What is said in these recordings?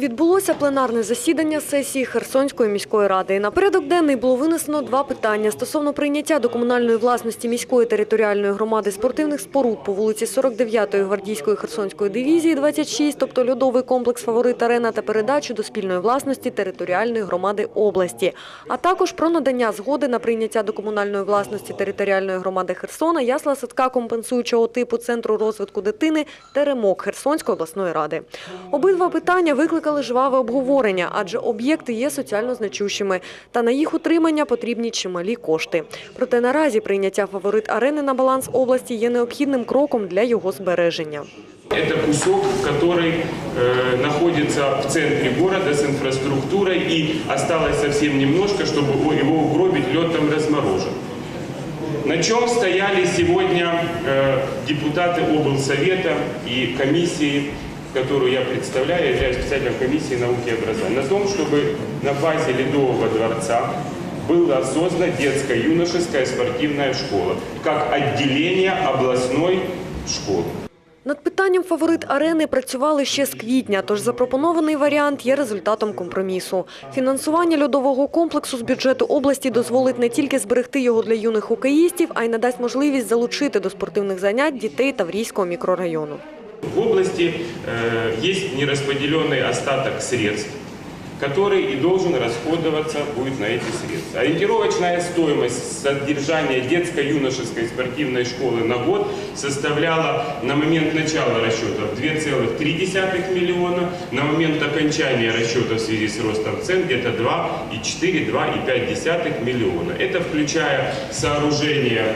Відбулося пленарне засідання сесії Херсонської міської ради. На порядок денний було винесено два питання стосовно прийняття до комунальної власності міської територіальної громади спортивних споруд по вулиці 49-ї гвардійської Херсонської дивізії 26, тобто льодовий комплекс «Фаворит Арена» та передачу до спільної власності територіальної громади області, а також про надання згоди на прийняття до комунальної власності територіальної громади Херсона ясла садка компенсуючого типу Центру розвитку дитини «Теремок» Херсонської обласної ради. Обидва питання викликали жваве обговорення, адже об'єкти є соціально значущими, та на їх утримання потрібні чималі кошти. Проте наразі прийняття фаворит арени на баланс області є необхідним кроком для його збереження. Это кусок, который э, находится в центре города с инфраструктурой и осталось совсем немножко, чтобы его- его угробить, лед там разморожен. На чем стояли сегодня э, депутаты облсовета и комиссии, которую я представляю, я являюсь председателем комиссии науки и образования, на том, чтобы на базе Ледового дворца была создана детско-юношеская спортивная школа, как отделение областной школы. Над питанням фаворит арени працювали ще з квітня, тож запропонований варіант є результатом компромісу. Фінансування льодового комплексу з бюджету області дозволить не тільки зберегти його для юних хокеїстів, а й надасть можливість залучити до спортивних занять дітей Таврійського мікрорайону. В области э, есть нераспределенный остаток средств, который и должен расходоваться будет на эти средства. Ориентировочная стоимость содержания детско-юношеской спортивной школы на год составляла на момент начала расчетов 2,3 миллиона, на момент окончания расчета в связи с ростом цен где-то 2,4-2,5 миллиона. Это включая сооружение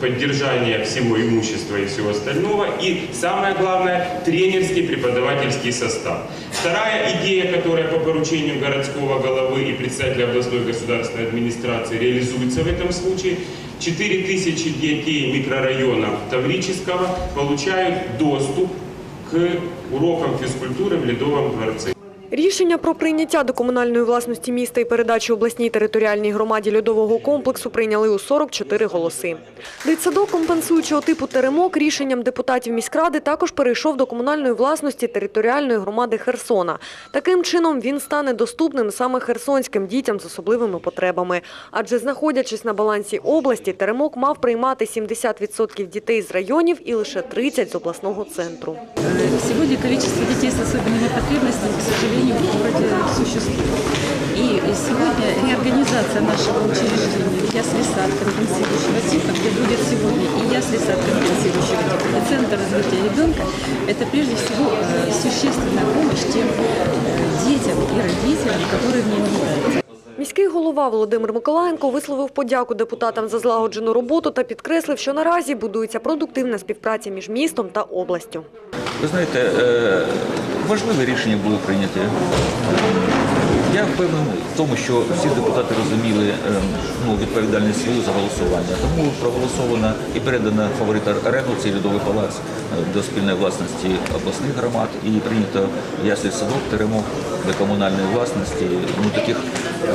поддержания всего имущества и всего остального. И самое главное, тренерский преподавательский состав. Вторая идея, которая по поручению городского головы и председателя областной государственной администрации реализуется в этом случае, 4000 детей микрорайона Таврического получают доступ к урокам физкультуры в Ледовом дворце. Рішення про прийняття до комунальної власності міста і передачі обласній територіальній громаді льодового комплексу прийняли у 44 голоси. Дитсадок компенсуючого типу «Теремок» рішенням депутатів міськради також перейшов до комунальної власності територіальної громади Херсона. Таким чином він стане доступним саме херсонським дітям з особливими потребами. Адже знаходячись на балансі області, «Теремок» мав приймати 70% дітей з районів і лише 30% з обласного центру. Э, Сегодня количество детей с особенными потребностями, сожалению, в городе существует. И сегодня реорганизация нашего учреждения ясли-сад компенсирующего типа, где будет сегодня и ясли-сад компенсирующего типа, и центр развития ребенка, это прежде всего э, существенная помощь тем э, детям и родителям, которые в ней нуждаются. Міський голова Володимир Миколаєнко висловив подяку депутатам за злагоджену роботу та підкреслив, що наразі будується продуктивна співпраця між містом та областю. Ви знаєте, е, важливе рішення було прийняте. Впевнений в тому, що всі депутати розуміли е, ну, відповідальність свою за голосування. Тому проголосована і передана фаворит арену, цей льодовий палац е, до спільної власності обласних громад і прийнято яслі садок теремок до комунальної власності. Ну таких,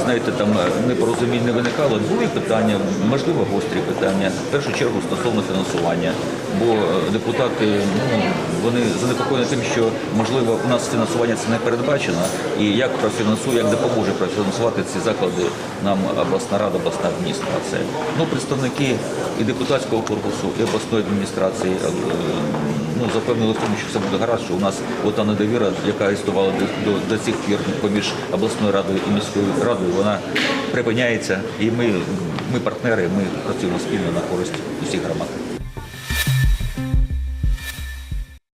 знаєте, там е, непорозумінь не виникало. Були питання, можливо, гострі питання. В першу чергу стосовно фінансування. Бо депутати ну, вони занепокоєні тим, що можливо у нас фінансування це не передбачено, і як профінансує, як допоможе профінансувати ці заклади нам обласна рада, обласна адміністрація. Ну, представники і депутатського корпусу, і обласної адміністрації е, ну, запевнили в тому, що все буде гаразд, що у нас ота недовіра, яка існувала до, до, до цих пір поміж обласною радою і міською радою, вона припиняється, і ми, ми партнери, ми працюємо спільно на користь усіх громад.